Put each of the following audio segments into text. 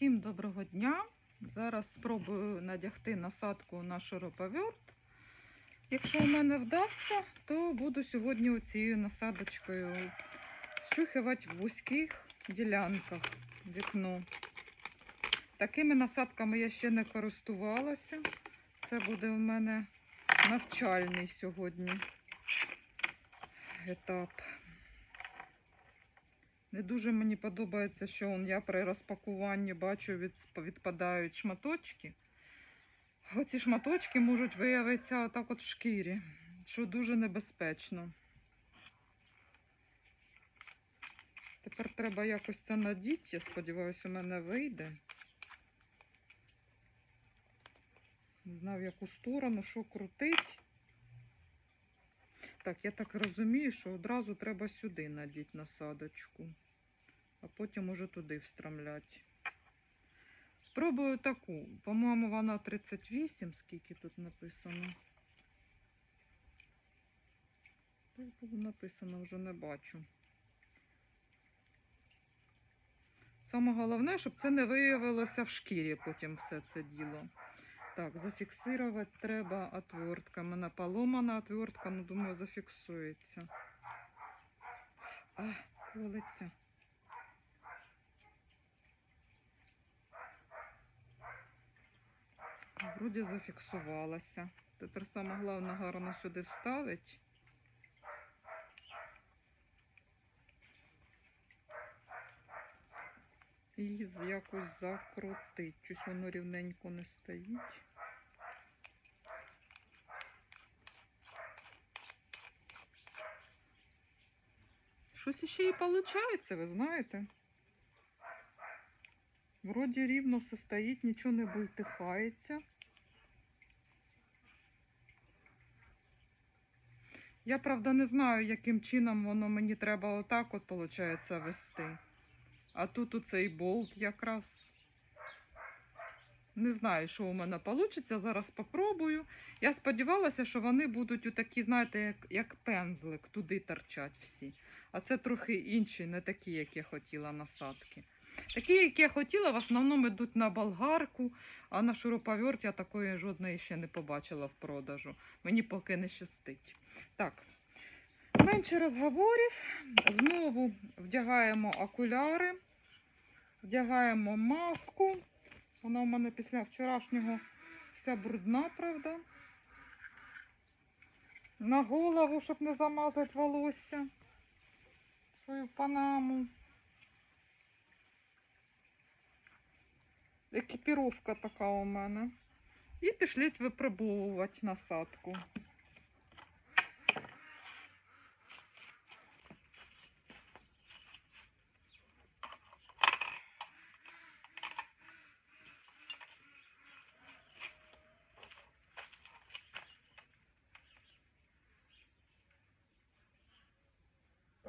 Всім доброго дня! Зараз спробую надягти насадку на шуруповерт. Якщо в мене вдасться, то буду сьогодні оцією насадочкою щухувати в вузьких ділянках вікно. Такими насадками я ще не користувалася. Це буде в мене навчальний сьогодні етап. Не дуже мені подобається, що он, я при розпакуванні бачу від, відпадають шматочки. Оці шматочки можуть виявитися отак от в шкірі, що дуже небезпечно. Тепер треба якось це надіти. Я сподіваюся, у мене вийде. Не знаю, в яку сторону, що крутить. Так, я так розумію, що одразу треба сюди надіти насадочку, а потім уже туди встромляти. Спробую таку. По-моєму, вона 38, скільки тут написано. Тут написано, вже не бачу. Саме головне, щоб це не виявилося в шкірі потім все це діло. Так, зафіксувати треба отвертка. У мене поломана отвертка, ну думаю, зафіксується. А, колиться. Вроді зафіксувалася. Тепер саме головне гарно сюди вставити. І якось закрутить. Щось воно рівненько не стоїть. Щось іще і виходить, ви знаєте. Вроді рівно все стоїть, нічого не бултихається. Я, правда, не знаю, яким чином воно мені треба отак от, виходить, вести. А тут оцей болт якраз. Не знаю, що у мене вийде. Зараз спробую. Я сподівалася, що вони будуть отакі, знаєте, як, як пензлик, туди торчать всі. А це трохи інші, не такі, як я хотіла насадки. Такі, як я хотіла, в основному йдуть на болгарку, а на шуруповерт я такої жодної ще не побачила в продажу. Мені поки не щастить. Так, менше розговорів. Знову вдягаємо окуляри, вдягаємо маску. Вона у мене після вчорашнього вся брудна, правда. На голову, щоб не замазати волосся. Свою панаму. Екіпіровка така у мене. І пішліть випробовувати насадку.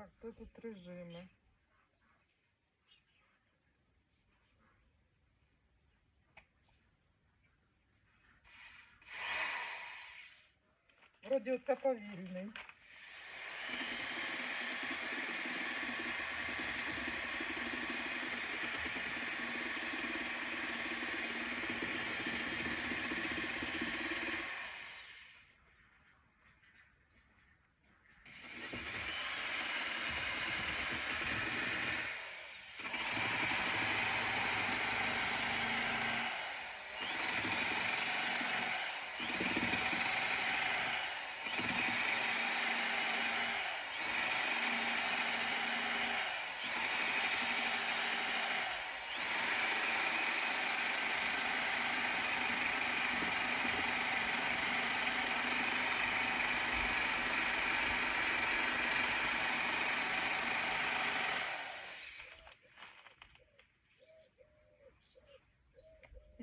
Так, де тут режими? Вроді оце повільний.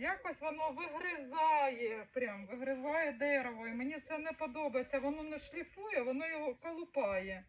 Якось воно вигризає, прям вигризає дерево, і мені це не подобається. Воно не шліфує, воно його колупає.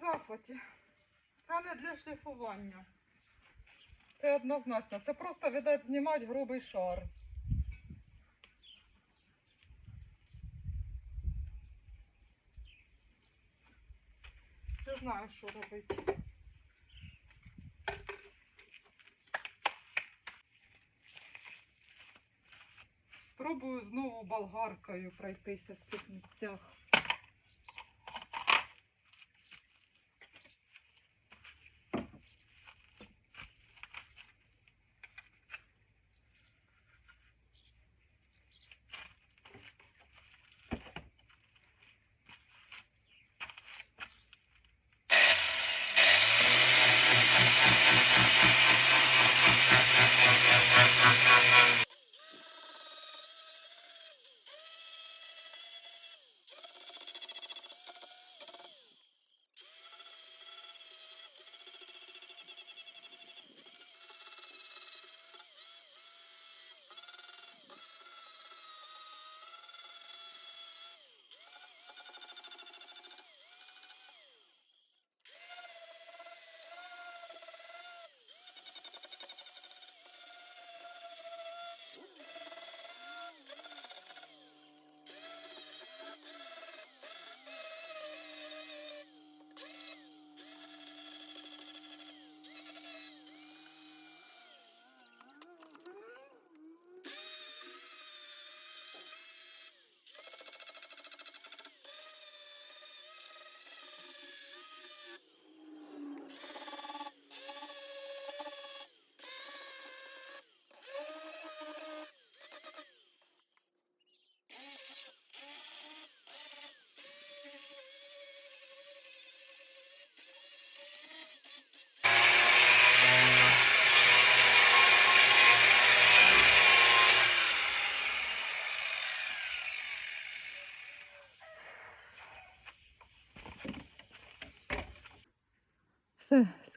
Захваті. Це не для шліфування. Це однозначно. Це просто, видать, знімати грубий шар. Не знаю, що робити. Спробую знову болгаркою пройтися в цих місцях.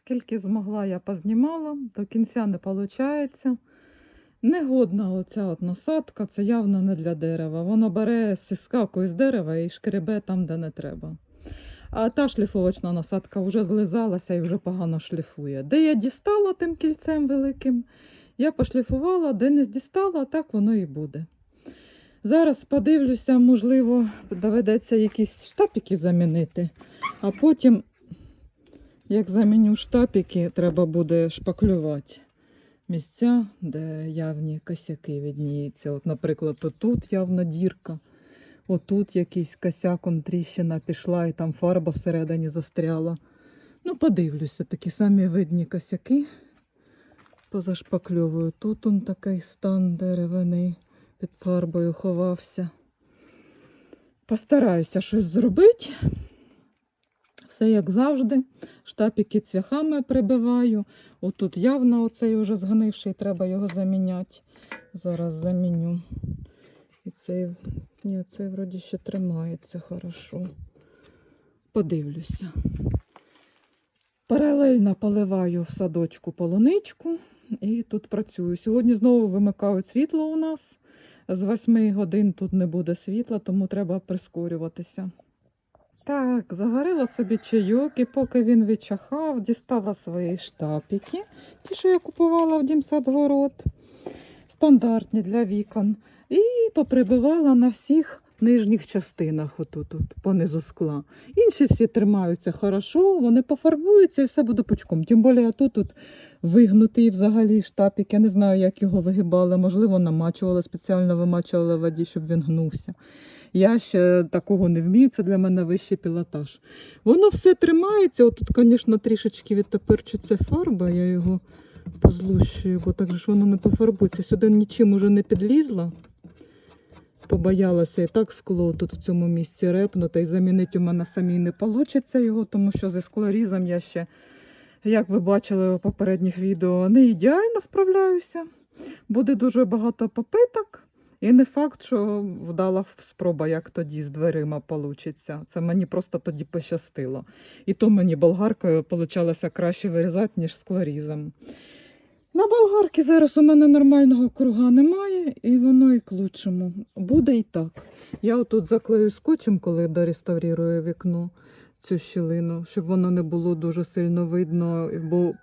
Скільки змогла, я познімала, до кінця не виходить. Негодна оця от насадка, це явно не для дерева. Воно бере сіскаку із дерева і шкребе там, де не треба. А та шліфовочна насадка вже злизалася і вже погано шліфує. Де я дістала тим кільцем великим, я пошліфувала, де не дістала, так воно і буде. Зараз подивлюся, можливо, доведеться якісь штапики замінити, а потім як заміню штапики, треба буде шпаклювати місця, де явні косяки відніються. От, наприклад, отут явна дірка, отут якийсь косяк, он тріщина пішла і там фарба всередині застряла. Ну, подивлюся, такі самі видні косяки. Позашпакльовую. Тут он такий стан деревини під фарбою ховався. Постараюся щось зробити. Все як завжди. Штапики цвяхами прибиваю. Отут явно оцей уже згнивший, треба його заміняти. Зараз заміню. І цей, ні, цей вроді ще тримається хорошо. Подивлюся. Паралельно поливаю в садочку полуничку і тут працюю. Сьогодні знову вимикають світло у нас. З 8 годин тут не буде світла, тому треба прискорюватися. Так, заварила собі чайок, і поки він відчахав, дістала свої штапики, ті, що я купувала в Дімсадгород, стандартні для вікон. І поприбивала на всіх нижніх частинах, отут, от, понизу скла. Інші всі тримаються хорошо, вони пофарбуються і все буде пучком. Тим більше тут, тут вигнутий взагалі штапик. Я не знаю, як його вигибали. Можливо, намачували, спеціально вимачували в воді, щоб він гнувся. Я ще такого не вмію, це для мене вищий пілотаж. Воно все тримається. Отут, звісно, трішечки відтопирчиться фарба, я його позлущую, бо так же ж воно не пофарбується. Сюди нічим уже не підлізла. Побоялася і так скло тут в цьому місці репнути, і замінити у мене самій не вийде його, тому що зі склорізом я ще, як ви бачили у попередніх відео, не ідеально вправляюся. Буде дуже багато попиток. І не факт, що вдала спроба, як тоді з дверима вийде. Це мені просто тоді пощастило. І то мені болгаркою вийшло краще вирізати, ніж склорізом. На болгарки зараз у мене нормального круга немає, і воно і к лучшому. Буде і так. Я отут заклею скотчем, коли дореставрую вікно. цю щілину, щоб воно не було дуже сильно видно, бо,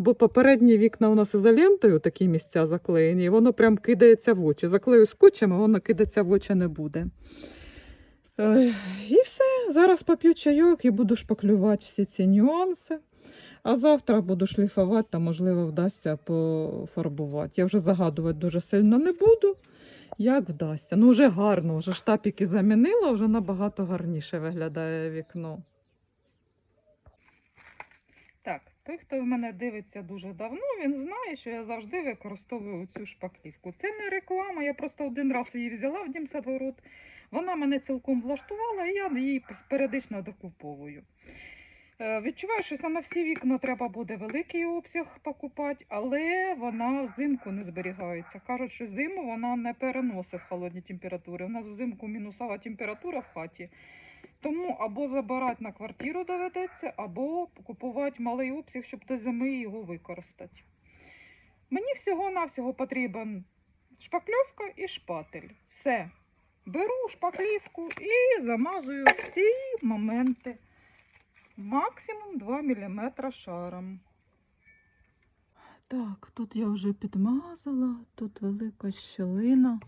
бо попередні вікна у нас ізолентою такі місця заклеєні, і воно прям кидається в очі. Заклею скотчем, а воно кидатися в очі не буде. І все, зараз поп'ю чайок і буду шпаклювати всі ці нюанси. А завтра буду шліфувати та, можливо, вдасться пофарбувати. Я вже загадувати дуже сильно не буду. Як вдасться. Ну, вже гарно, вже штапіки замінила, вже набагато гарніше виглядає вікно. Так, той, хто в мене дивиться дуже давно, він знає, що я завжди використовую цю шпаклівку. Це не реклама, я просто один раз її взяла в дімсадгород. Вона мене цілком влаштувала, і я її періодично докуповую. Е, Відчуваю, що на всі вікна треба буде великий обсяг покупати, але вона взимку не зберігається. Кажуть, що зиму вона не переносить холодні температури. У нас взимку мінусова температура в хаті. Тому або забирати на квартиру доведеться, або купувати малий обсяг, щоб до зими його використати. Мені всього-навсього потрібен шпакльовка і шпатель. Все. Беру шпаклівку і замазую всі моменти. Максимум 2 мм шаром. Так, тут я вже підмазала, тут велика щелина.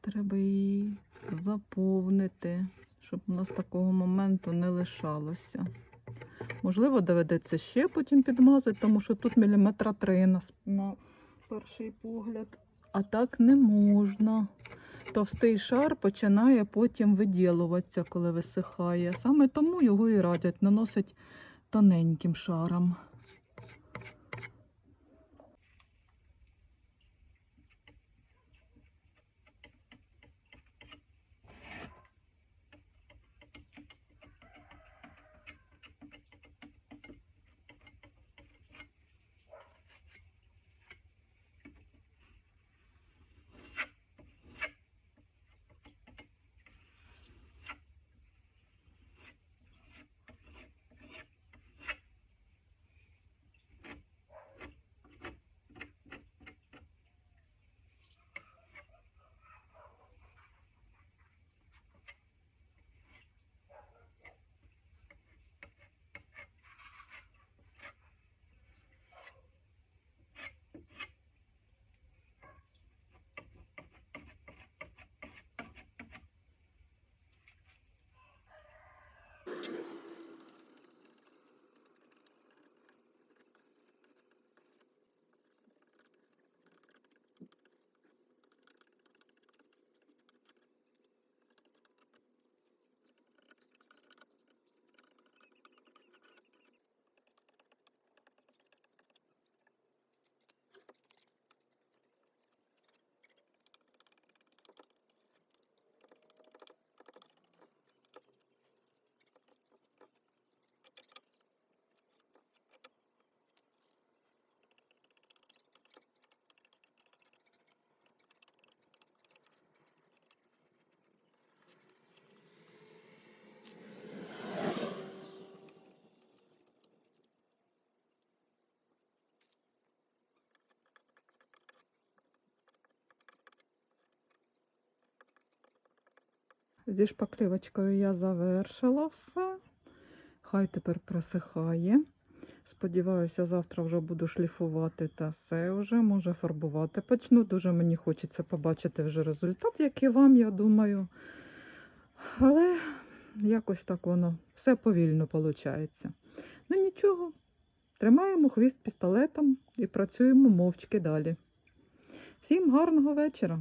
Треба її заповнити, щоб у нас такого моменту не лишалося. Можливо, доведеться ще потім підмазати, тому що тут міліметра три на, на перший погляд. А так не можна. Товстий шар починає потім виділуватися, коли висихає. Саме тому його і радять наносить тоненьким шаром. with. Зі шпаклівочкою я завершила все. Хай тепер просихає. Сподіваюся, завтра вже буду шліфувати та все вже, може фарбувати почну. Дуже мені хочеться побачити вже результат, як і вам, я думаю. Але якось так воно все повільно виходить. Ну нічого, тримаємо хвіст пістолетом і працюємо мовчки далі. Всім гарного вечора!